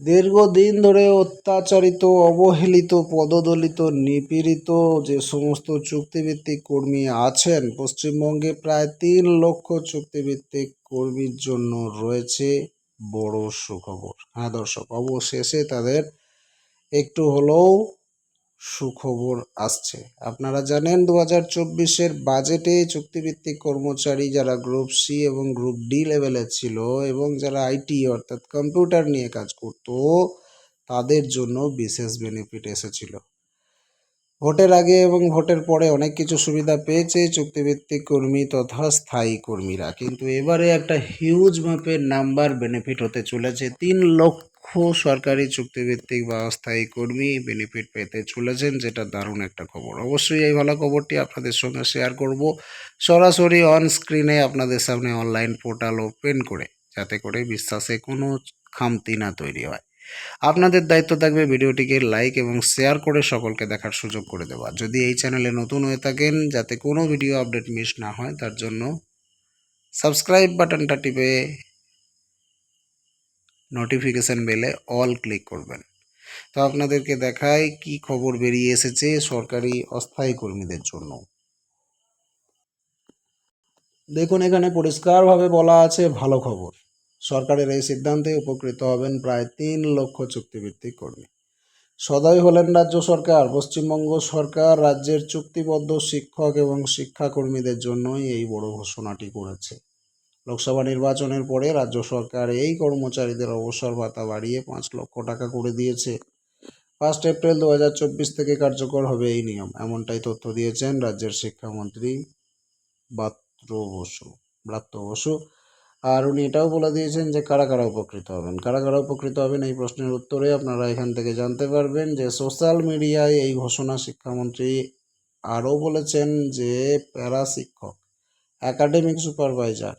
দীর্ঘদিন ধরে অত্যাচারিত, অবহেলিত, পদদলিত, নিপীড়িত যে সমস্ত চুক্তিভিত্তিক কর্মী আছেন, পশ্চিমবঙ্গে প্রায় তিন লক্ষ চুক্তিভিত্তিক কর্মীর জন্য রয়েছে বড় সুখবর। হ্যাঁ দর্শক, অবশেষে তাদের একটু হলেও সুখবর আসছে। আপনারা জানেন দু হাজার চব্বিশের বাজেটে চুক্তিভিত্তিক কর্মচারী যারা গ্রুপ সি এবং গ্রুপ ডি লেভেলের ছিল এবং যারা আইটি অর্থাৎ কম্পিউটার নিয়ে কাজ করত, তাদের জন্য বিশেষ বেনিফিট এসেছিল। ভোটের আগে এবং ভোটের পরে অনেক কিছু সুবিধা পেয়েছে চুক্তিভিত্তিক কর্মী তথা স্থায়ী কর্মীরা। কিন্তু এবারে একটা হিউজ মাপের নাম্বার বেনিফিট হতে চলেছে। তিন লক্ষ সরকারি চুক্তিভিত্তিক বা অস্থায়ী কর্মী বেনিফিট পেতে চলেছেন, যেটা দারুণ একটা খবর। অবশ্যই এই ভালো খবরটি আপনাদের সঙ্গে শেয়ার করব সরাসরি অন স্ক্রিনে আপনাদের সামনে অনলাইন পোর্টাল ওপেন করে, যাতে করে বিশ্বাসে কোনো খামতি না তৈরি হয়। আপনাদের দায়িত্ব থাকবে ভিডিওটিকে লাইক এবং শেয়ার করে সকলকে দেখার সুযোগ করে দেওয়া। যদি এই চ্যানেলে নতুন হয়ে থাকেন, যাতে কোনো ভিডিও আপডেট মিস না হয়, তার জন্য সাবস্ক্রাইব বাটনটা টিপে নোটিফিকেশান বেলে অল ক্লিক করবেন। তো আপনাদেরকে দেখায় কি খবর বেরিয়ে এসেছে সরকারি অস্থায়ী কর্মীদের জন্য। দেখুন, এখানে পরিষ্কারভাবে বলা আছে, ভালো খবর। সরকারের এই সিদ্ধান্তে উপকৃত হবেন প্রায় তিন লক্ষ চুক্তিভিত্তিক কর্মী। সদাই হলেন রাজ্য সরকার, পশ্চিমবঙ্গ সরকার, রাজ্যের চুক্তিবদ্ধ শিক্ষক এবং শিক্ষাকর্মীদের জন্যই এই বড় ঘোষণাটি করেছে। লোকসভা নির্বাচনের পরে রাজ্য সরকার এই কর্মচারীদের অবসর ভাতা বাড়িয়ে পাঁচ লক্ষ টাকা করে দিয়েছে। ফার্স্ট এপ্রিল দু হাজার চব্বিশ থেকে কার্যকর হবে এই নিয়ম। এমনটাই তথ্য দিয়েছেন রাজ্যের শিক্ষামন্ত্রী বাত্র বসু। ব্রাত্য বসু আর উনি এটাও বলে দিয়েছেন যে কারা কারা উপকৃত হবেন। কারা কারা উপকৃত হবেন এই প্রশ্নের উত্তরে আপনারা এখান থেকে জানতে পারবেন যে সোশ্যাল মিডিয়ায় এই ঘোষণা শিক্ষামন্ত্রী আরও বলেছেন যে প্যারা শিক্ষক একাডেমিক সুপারভাইজার,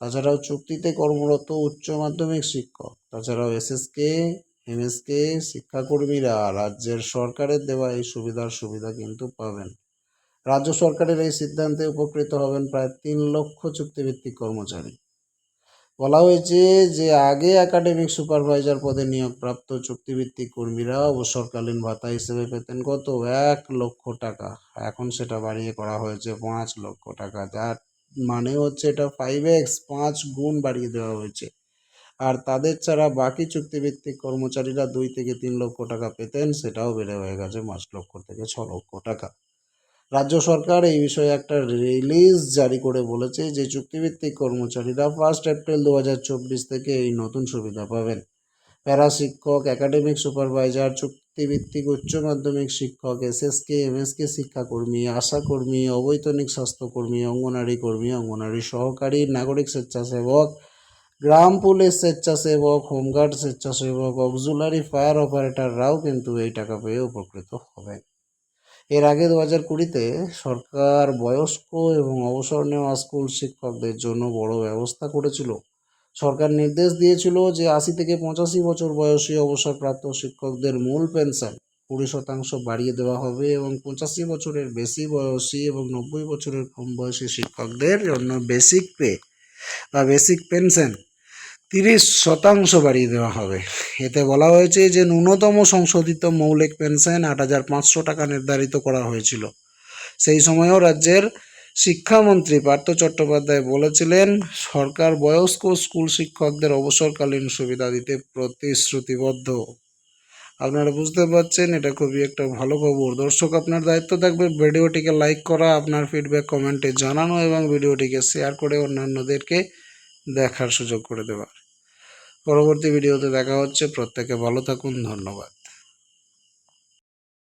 তাছাড়াও চুক্তিতে কর্মরত উচ্চ মাধ্যমিক শিক্ষক, তাছাড়াও এসএসকে, এমএসকে, শিক্ষাকর্মীরা রাজ্যের সরকারের দেওয়া এই সুবিধার সুবিধা কিন্তু পাবেন। রাজ্য সরকারের এই সিদ্ধান্তে উপকৃত হবেন প্রায় তিন লক্ষ চুক্তিভিত্তিক কর্মচারী। বলা হয়েছে যে আগে একাডেমিক সুপারভাইজার পদে নিয়োগপ্রাপ্ত চুক্তিভিত্তিক কর্মীরা অবসরকালীন ভাতা হিসেবে পেতেন কত? এক লক্ষ টাকা। এখন সেটা বাড়িয়ে করা হয়েছে পাঁচ লক্ষ টাকা। যার মানে হচ্ছে এটা ফাইভ এক্স পাঁচ গুণ বাড়িয়ে দেওয়া হয়েছে। আর তাদের ছাড়া বাকি চুক্তিভিত্তিক কর্মচারীরা দুই থেকে তিন লক্ষ টাকা পেতেন, সেটাও বেড়ে হয়ে গেছে পাঁচ লক্ষ থেকে ছ লক্ষ টাকা। রাজ্য সরকার এই বিষয়ে একটা রিলিজ জারি করে বলেছে যে চুক্তিভিত্তিক কর্মচারীরা ফার্স্ট এপ্রিল দু হাজার চব্বিশ থেকে এই নতুন সুবিধা পাবেন। প্যারা শিক্ষক একাডেমিক সুপারভাইজার চুক্তিভিত্তিক উচ্চ মাধ্যমিক শিক্ষক এসএসকে এমএসকে শিক্ষাকর্মী, আশাকর্মী, অবৈতনিক স্বাস্থ্যকর্মী, অঙ্গনারী কর্মী, অঙ্গনারী সহকারী, নাগরিক স্বেচ্ছাসেবক, গ্রাম পুলিশ স্বেচ্ছাসেবক, হোমগার্ড স্বেচ্ছাসেবক, অক্সুলারি ফায়ার অপারেটররাও কিন্তু এই টাকা পেয়ে উপকৃত হবেন। এর আগে দু হাজার কুড়িতে সরকার বয়স্ক এবং অবসর নেওয়া স্কুল শিক্ষকদের জন্য বড় ব্যবস্থা করেছিল। সরকার নির্দেশ দিয়েছিল যে আশি থেকে পঁচাশি বছর বয়সী অবসরপ্রাপ্ত শিক্ষকদের মূল পেনশন কুড়ি শতাংশ বাড়িয়ে দেওয়া হবে এবং পঁচাশি বছরের বেশি বয়সী এবং নব্বই বছরের কম বয়সী শিক্ষকদের জন্য বেসিক পে বা বেসিক পেনশন তিরিশ শতাংশ বাড়িয়ে দেওয়া হবে। এতে বলা হয়েছে যে, ন্যূনতম সংশোধিত মৌলিক পেনশন আট হাজার পাঁচশো টাকা নির্ধারিত করা হয়েছিল। সেই সময়ও রাজ্যের শিক্ষামন্ত্রী পার্থ চট্টোপাধ্যায় বলেছিলেন, সরকার বয়স্ক স্কুল শিক্ষকদের অবসরকালীন সুবিধা দিতে প্রতিশ্রুতিবদ্ধ। আপনারা বুঝতে পারছেন, এটা খুবই একটা ভালো খবর। দর্শক, আপনার দায়িত্ব থাকবে ভিডিওটিকে লাইক করা, আপনার ফিডব্যাক কমেন্টে জানানো এবং ভিডিওটিকে শেয়ার করে অন্যান্যদেরকে দেখার সুযোগ করে দেওয়ার। পরবর্তী ভিডিওতে দেখা হচ্ছে। প্রত্যেকে ভালো থাকুন ধন্যবাদ।